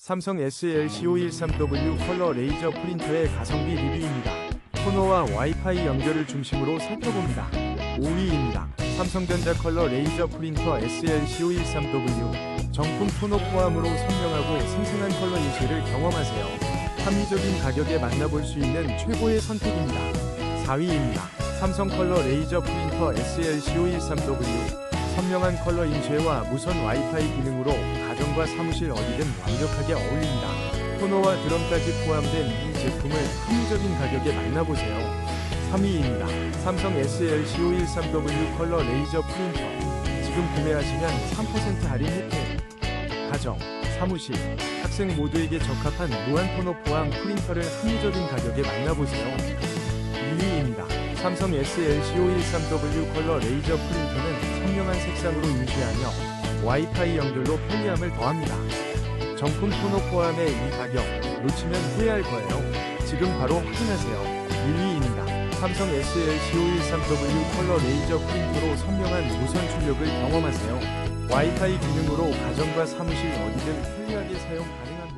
삼성 SL-C513W 컬러 레이저 프린터의 가성비 리뷰입니다. 토너와 와이파이 연결을 중심으로 살펴봅니다. 5위입니다. 삼성전자 컬러 레이저 프린터 SL-C513W 정품 토너 포함으로 선명하고 생생한 컬러 인쇄를 경험하세요. 합리적인 가격에 만나볼 수 있는 최고의 선택입니다. 4위입니다. 삼성 컬러 레이저 프린터 SL-C513W 선명한 컬러 인쇄와 무선 와이파이 기능으로 가정과 사무실 어디든 완벽하게 어울립니다. 토너와 드럼까지 포함된 이 제품을 합리적인 가격에 만나보세요. 3위입니다. 삼성 SL-C513W 컬러 레이저 프린터. 지금 구매하시면 3% 할인 혜택. 가정, 사무실, 학생 모두에게 적합한 무한 토너 포함 프린터를 합리적인 가격에 만나보세요. 2위입니다. 삼성 SL-C513W 컬러 레이저 프린터는 선명한 색상으로 인쇄하며 와이파이 연결로 편리함을 더합니다. 정품 토너 포함의 이 가격 놓치면 후회할 거예요. 지금 바로 확인하세요. 1위입니다. 삼성 SL-C513W 컬러 레이저 프린터로 선명한 무선 출력을 경험하세요. 와이파이 기능으로 가정과 사무실 어디든 편리하게 사용 가능합니다.